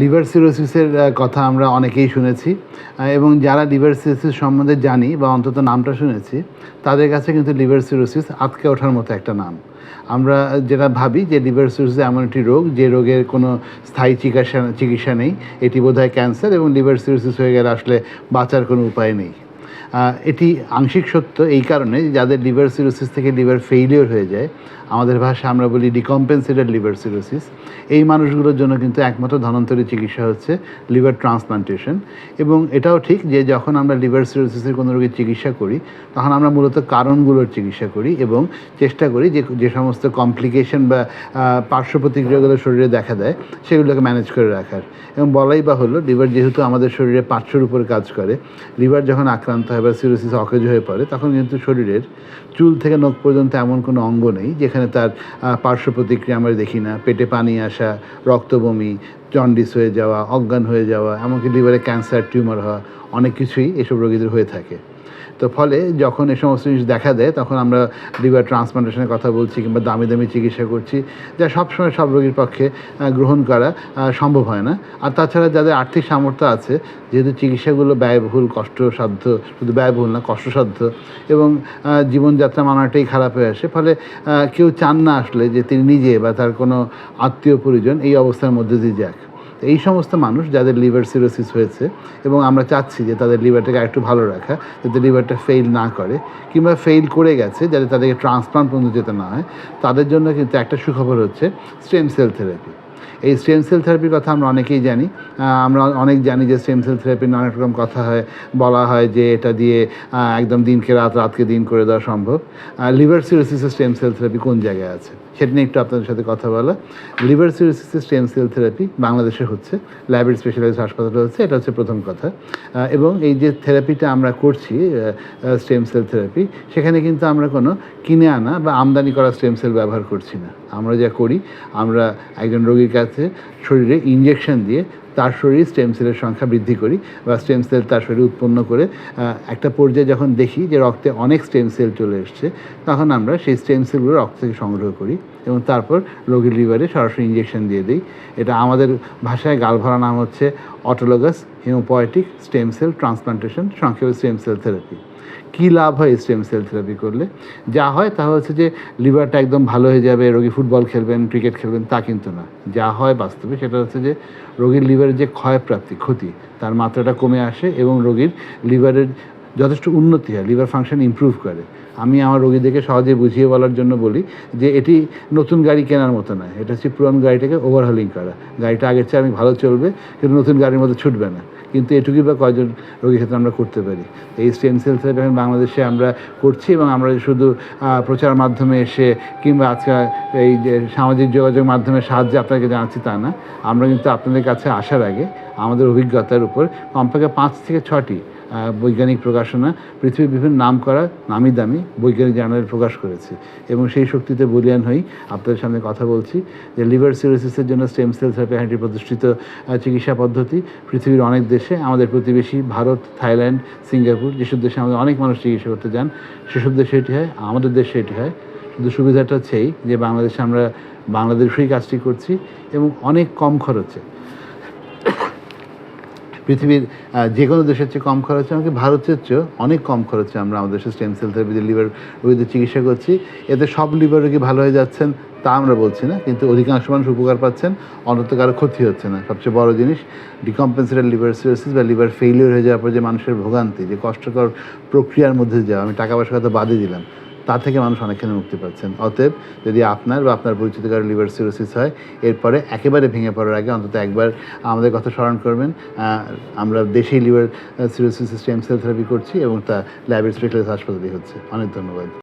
Liver সিরোসিসের কথা আমরা অনেকেই শুনেছি। এবং যারা লিভার সিরোসিস সম্বন্ধে জানি বা অন্তত নামটা শুনেছি, তাদের কাছে কিন্তু লিভার সিরোসিস আটকে ওঠার মতো একটা নাম। আমরা যেটা ভাবি যে লিভার সিরোসিস এমন একটি রোগ, যে রোগের কোনো স্থায়ী চিকিৎসা চিকিৎসা নেই। এটি বোধহয় ক্যান্সার এবং লিভার সিরোসিস হয়ে গেলে আসলে বাঁচার কোনো উপায় নেই। এটি আংশিক সত্য এই কারণে যাদের লিভার সিরোসিস থেকে লিভার ফেইলিওর হয়ে যায়, আমাদের ভাষা আমরা বলি ডিকম্পেন্সেটেড লিভার সিরোসিস এই মানুষগুলোর জন্য কিন্তু একমাত্র ধনন্তরী চিকিৎসা হচ্ছে লিভার ট্রান্সপ্লান্টেশন এবং এটাও ঠিক যে যখন আমরা লিভার সিরোসিসের কোনো রোগীর চিকিৎসা করি, তখন আমরা মূলত কারণগুলোর চিকিৎসা করি এবং চেষ্টা করি যে যে সমস্ত কমপ্লিকেশন বা পার্শ্ব প্রতিক্রিয়াগুলো শরীরে দেখা দেয়, সেগুলোকে ম্যানেজ করে রাখার। এবং বলাই বা হলো লিভার যেহেতু আমাদের শরীরে পাঁচশোর উপরে কাজ করে লিভার যখন আক্রান্ত বা সিরোসিস অকেজ হয়ে পড়ে, তখন কিন্তু শরীরের চুল থেকে নখ পর্যন্ত এমন কোনো অঙ্গ নেই যেখানে তার পার্শ্ব প্রতিক্রিয়া আমরা দেখি না। পেটে পানি আসা, রক্তবমি, জন্ডিস হয়ে যাওয়া, অজ্ঞান হয়ে যাওয়া, এমনকি লিভারে ক্যান্সার, টিউমার হওয়া, অনেক কিছুই এসব রোগীদের হয়ে থাকে। তো ফলে যখন এই সমস্ত জিনিস দেখা দেয়, তখন আমরা লিভার ট্রান্সপ্লান্টেশনের কথা বলছি কিংবা দামি দামি চিকিৎসা করছি, যা সবসময় সব রোগীর পক্ষে গ্রহণ করা সম্ভব হয় না। আর তাছাড়া যাদের আর্থিক সামর্থ্য আছে, যেহেতু চিকিৎসাগুলো ব্যয়বহুল, কষ্টসাধ্য, শুধু ব্যয়বহুল না, কষ্টসাধ্য এবং জীবনযাত্রা মানাটাই খারাপ হয়ে আসে, ফলে কেউ চান না আসলে যে তিনি নিজে বা তার কোনো আত্মীয় পরিজন এই অবস্থার মধ্যে দিয়ে যাক। তো এই সমস্ত মানুষ যাদের লিভার সিরোসিস হয়েছে এবং আমরা চাচ্ছি যে তাদের লিভারটাকে একটু ভালো রাখা, যাতে লিভারটা ফেল না করে কিংবা ফেল করে গেছে যাতে তাদেরকে ট্রান্সপ্লান্ট পর্যন্ত যেতে না হয়, তাদের জন্য কিন্তু একটা সুখবর হচ্ছে স্টেম সেল থেরাপি এই স্টেম সেল থেরাপির কথা আমরা অনেকেই জানি। আমরা অনেক জানি যে স্টেম সেল থেরাপির নানা রকম কথা হয়, বলা হয় যে এটা দিয়ে একদম দিনকে রাত, রাতকে দিন করে দেওয়া সম্ভব। লিভার সিরোসিসের স্টেম সেল থেরাপি কোন জায়গায় আছে? সেটা নিয়ে একটু আপনাদের সাথে কথা বলা। লিভার সিরোসিসের স্টেম সেল থেরাপি বাংলাদেশে হচ্ছে ল্যাবের স্পেশালাইজড হাসপাতালে হচ্ছে, এটা হচ্ছে প্রথম কথা। এবং এই যে থেরাপিটা আমরা করছি স্টেম সেল থেরাপি সেখানে কিন্তু আমরা কোনো কিনে আনা বা আমদানি করা স্টেম সেল ব্যবহার করছি না। আমরা যা করি, আমরা একজন রোগীর কাছে, শরীরে ইঞ্জেকশন দিয়ে তার শরীরে স্টেম সেলের সংখ্যা বৃদ্ধি করি বা স্টেম সেল তার শরীরে উৎপন্ন করে একটা পর্যায়ে যখন দেখি যে রক্তে অনেক স্টেম সেল চলে এসছে, তখন আমরা সেই স্টেম সেলগুলো রক্ত থেকে সংগ্রহ করি এবং তারপর রোগীর লিভারে সরাসরি ইঞ্জেকশন দিয়ে দিই। এটা আমাদের ভাষায় গাল ভরা নাম হচ্ছে autologous haematopoietic stem cell transplantation সংক্ষেপে স্টেম সেল থেরাপি কী লাভ হয় স্টেম সেল থেরাপি করলে? যা হয় তা হচ্ছে যে লিভারটা একদম ভালো হয়ে যাবে, রোগী ফুটবল খেলবেন ক্রিকেট খেলবেন, তা কিন্তু না। যা হয় বাস্তবে সেটা হচ্ছে যে রোগীর লিভারের যে ক্ষয়প্রাপ্তি ক্ষতি, তার মাত্রাটা কমে আসে এবং রোগীর লিভারের যথেষ্ট উন্নতি হয় লিভার ফাংশন ইমপ্রুভ করে। আমি আমার রোগীদেরকে সহজে বুঝিয়ে বলার জন্য বলি যে এটি নতুন গাড়ি কেনার মতো নয়, এটা হচ্ছে পুরান গাড়িটাকে ওভারহলিং করা। গাড়িটা আগের চেয়ে আমি ভালো চলবে, কিন্তু নতুন গাড়ির মতো ছুটবে না। কিন্তু এটুকুই বা কয়জন রোগীর ক্ষেত্রে আমরা করতে পারি। এই স্টেম সেল থেরাপি এখন বাংলাদেশে আমরা করছি এবং আমরা শুধু প্রচার মাধ্যমে এসে কিংবা আজকে এই যে সামাজিক যোগাযোগ মাধ্যমে সাহায্যে আপনাকে জানাচ্ছি তা না। আমরা কিন্তু আপনাদের কাছে আসার আগে আমাদের অভিজ্ঞতার উপর কমপক্ষে পাঁচ থেকে ছটি বৈজ্ঞানিক প্রকাশনা, পৃথিবীর বিভিন্ন নাম করা নামি দামি বৈজ্ঞানিক জার্নালে প্রকাশ করেছে। এবং সেই শক্তিতে বলিয়ান হই, আপনাদের সামনে কথা বলছি যে লিভার সিরোসিসের জন্য স্টেম সেল থেরাপি একটি প্রতিষ্ঠিত চিকিৎসা পদ্ধতি পৃথিবীর অনেক দেশে, আমাদের প্রতিবেশী ভারত, থাইল্যান্ড, সিঙ্গাপুর, যেসব দেশে আমাদের অনেক মানুষ চিকিৎসা করতে যান, সেসব দেশে এটি হয়, আমাদের দেশে এটি হয়। শুধু সুবিধাটা হচ্ছে এই যে বাংলাদেশে আমরা বাংলাদেশেই কাজটি করছি এবং অনেক কম খরচে। পৃথিবীর যে কোনো দেশের চেয়ে কম খরচে এমনকি ভারতের চেয়েও অনেক কম খরচে আমরা আমাদের দেশে স্টেম সেল থেরাপিতে লিভার রোগীদের চিকিৎসা করছি। এতে সব লিভার রোগী ভালো হয়ে যাচ্ছেন, তা আমরা বলছি না, কিন্তু অধিকাংশ মানুষ উপকার পাচ্ছেন, অন্তত কারও ক্ষতি হচ্ছে না। সবচেয়ে বড় জিনিস ডিকম্পেন্সেটেড লিভার সিরোসিস বা লিভার ফেইলিওর হয়ে যাওয়ার পর যে মানুষের ভোগান্তি, যে কষ্টকর প্রক্রিয়ার মধ্যে যাওয়া, আমি টাকা পয়সা কথা বাদে দিলাম। তা থেকে মানুষ অনেকখানি মুক্তি পাচ্ছেন। অতএব যদি আপনার বা আপনার পরিচিত কারও লিভার সিরোসিস হয়, এরপরে একেবারে ভেঙে পড়ার আগে অন্তত একবার আমাদের কথা স্মরণ করবেন। আমরা দেশেই liver cirrhosis stem cell therapy করছি এবং তা ল্যাবের স্পেশালিস্ট হাসপাতালেই হচ্ছে। অনেক ধন্যবাদ।